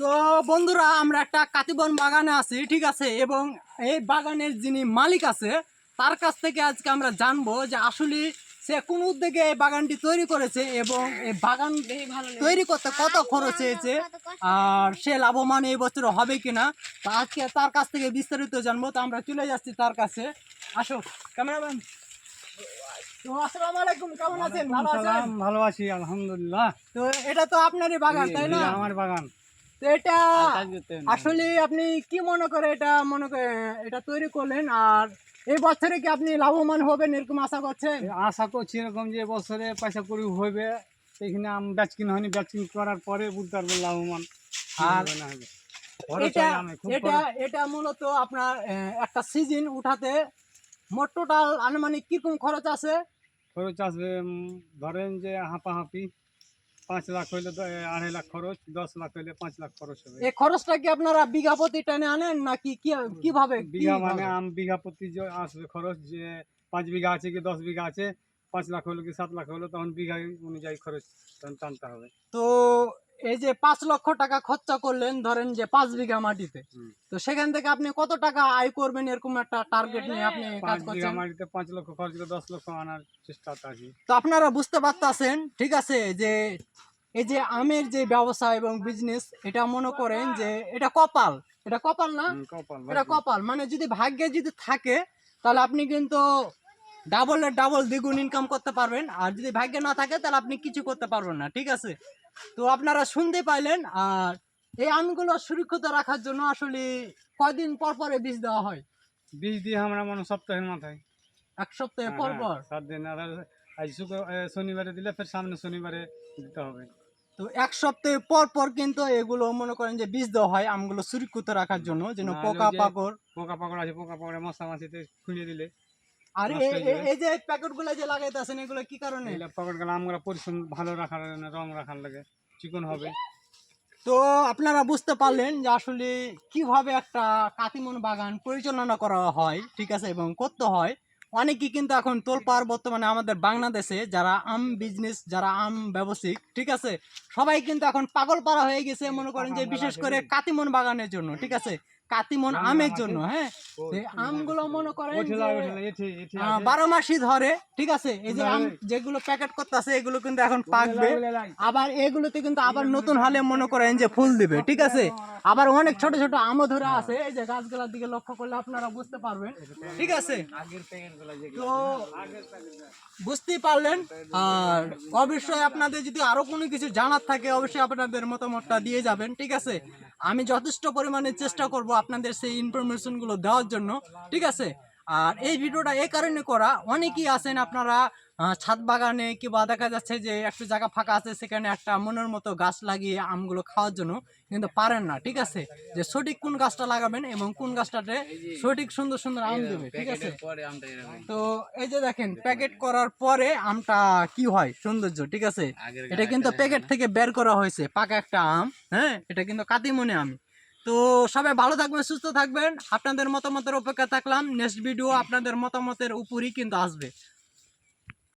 তো বন্ধুরা আমরা একটা কাতিবন বাগানে আছি ঠিক আছে? এবং এই বাগানের যিনি মালিক আছে তার কাছ থেকে আজকে আমরা জানব যে আসলে সে কোন উদ্যোগে এই বাগানটি তৈরি করেছে এবং এই বাগান তৈরি করতে কত খরচ হয়েছে আর সে লাভবান এই বছর হবে কিনা? তা আজকে তার কাছ থেকে বিস্তারিত জানব। তো আমরা চলে যাচ্ছি তার কাছে। আসো ক্যামেরাম্যান। তো আসসালামু আলাইকুম কেমন আছেন? ভালো আছি আলহামদুলিল্লাহ। তো এটা তো আপনারই বাগান তাই না? আমার বাগান। তো এটা আসলে আপনি কি মনে করে এটা মনে করে এটা তৈরি করলেন? আর এই বছরে কি আপনি লাভবান হবেন এরকম আশা করছেন? আশা করছি এরকম যে বছরে পয়সা করি হবে এখানে আম ব্যাচকিন হয়নি ব্যাচকিন করার পরে বুঝতে পারব লাভবান আর এটা এটা এটা মূলত আপনার একটা সিজন উঠাতে মোট টোটাল আনুমানিক কীরকম খরচ আছে? খরচ আসবে ধরেন যে হাঁপাহাঁপি পাঁচ লাখ হইলে আড়াই লাখ খরচ দশ লাখ হইলে পাঁচ লাখ খরচ হবে। এই খরচটা কি আপনারা বিঘা প্রতি টানে আনেন নাকি কি কীভাবে বিঘা মানে আম বিঘা প্রতি যে আসবে খরচ যে পাঁচ বিঘা আছে কি দশ বিঘা আছে পাঁচ লাখ হলো কি সাত লাখ হলো তখন বিঘা অনুযায়ী খরচ তখন টানতে হবে। তো এই যে পাঁচ লক্ষ টাকা খরচা করলেন ধরেন যে পাঁচ বিঘা মাটিতে তো সেখান থেকে আপনি কত টাকা আয় করবেন এরকম একটা টার্গেট নিয়ে আপনি কাজ করছেন? মাটিতে পাঁচ লক্ষ খরচ করে দশ লক্ষ আনার চেষ্টাতে আছি তো আপনারা বুঝতে পারতেছেন ঠিক আছে যে এই যে আমের যে ব্যবসা এবং বিজনেস এটা মনে করেন যে এটা কপাল। এটা কপাল না? এটা কপাল। মানে যদি ভাগ্যে যদি থাকে তাহলে আপনি কিন্তু ডাবলের ডাবল দ্বিগুণ ইনকাম করতে পারবেন। আর যদি ভাগ্যে না থাকে তাহলে আপনি কিছু করতে পারবেন না ঠিক আছে? তো আপনারা শুনতে পাইলেন আর এই আমগুলো সুরক্ষিত রাখার জন্য আসলে কয়দিন পর পরে বীজ দেওয়া হয়? বীজ দিয়ে আমরা মনে সপ্তাহের মাথায়। এক সপ্তাহে হ্যাঁ, পর হ্যাঁ, পর? সাত দিন। আর আজ শনিবারে দিলে ফের সামনে শনিবারে দিতে হবে। তো এক সপ্তাহে পর পর কিন্তু এগুলো মনে করেন যে বীজ দেওয়া হয় আমগুলো সুরক্ষিত রাখার জন্য যেন পোকা পাকড় পোকা পাকড় আছে পোকা পাকড়ে মশা মাছিতে খুঁড়িয়ে দিলে আর নষ্ট এ- এ- যাবে। এই যে প্যাকেটগুলো যে লাগাইতেছেন এগুলো কি কারণে? এগুলো পাকড় গেলে পরিশ্রম ভালো রাখার জন্য, রং রাখার লাগে চিকন হবে। তো আপনারা বুঝতে পারলেন যে আসলে কীভাবে একটা কাতিমন বাগান পরিচালনা করা হয় ঠিক আছে এবং করতে হয়। অনেকেই কিন্তু এখন তোলপাড় বর্তমানে আমাদের বাংলাদেশে যারা আম বিজনেস যারা আম ব্যবসায়িক ঠিক আছে সবাই কিন্তু এখন পাগল পাড়া হয়ে গেছে মনে করেন যে বিশেষ করে কাতিমন বাগানের জন্য ঠিক আছে। কাতিমন আমের জন্য হ্যাঁ? এই আমগুলো মনে করেন বারো মাসই ধরে ঠিক আছে? এই যে আম যেগুলো প্যাকেট করতে আছে এগুলো কিন্তু এখন পাকবে। আবার এগুলোতে কিন্তু আবার নতুন হলে মনে করেন যে ফুল দিবে ঠিক আছে? আবার অনেক ছোট ছোট আমও ধরে আছে। এই যে গাছগুলোর দিকে লক্ষ্য করলে আপনারা বুঝতে পারবেন ঠিক আছে? তো বুঝতেই পারলেন। আর অবশ্যই আপনাদের যদি আরও কোনো কিছু জানার থাকে অবশ্যই আপনাদের মতামতটা দিয়ে যাবেন ঠিক আছে? আমি যথেষ্ট পরিমাণে চেষ্টা করব আপনাদের সেই ইনফরমেশনগুলো দেওয়ার জন্য ঠিক আছে? আর এই ভিডিওটা এই কারণে করা। অনেকেই আছেন আপনারা ছাদ বাগানে কিংবা দেখা যাচ্ছে যে একটু জায়গা ফাঁকা আছে সেখানে একটা মনের মতো গাছ লাগিয়ে আমগুলো খাওয়ার জন্য কিন্তু পারেন না ঠিক আছে? যে সঠিক কোন গাছটা লাগাবেন এবং কোন গাছটাতে সঠিক সুন্দর সুন্দর আম দেবে ঠিক আছে? তো এই যে দেখেন প্যাকেট করার পরে আমটা কি হয়? সৌন্দর্য ঠিক আছে? এটা কিন্তু প্যাকেট থেকে বের করা হয়েছে পাকা একটা আম হ্যাঁ? এটা কিন্তু কাতিমনে আম। তো সবাই ভালো থাকবেন, সুস্থ থাকবেন। আপনাদের মতামতের অপেক্ষা থাকলাম। নেক্সট ভিডিও আপনাদের মতামতের উপরই কিন্তু আসবে।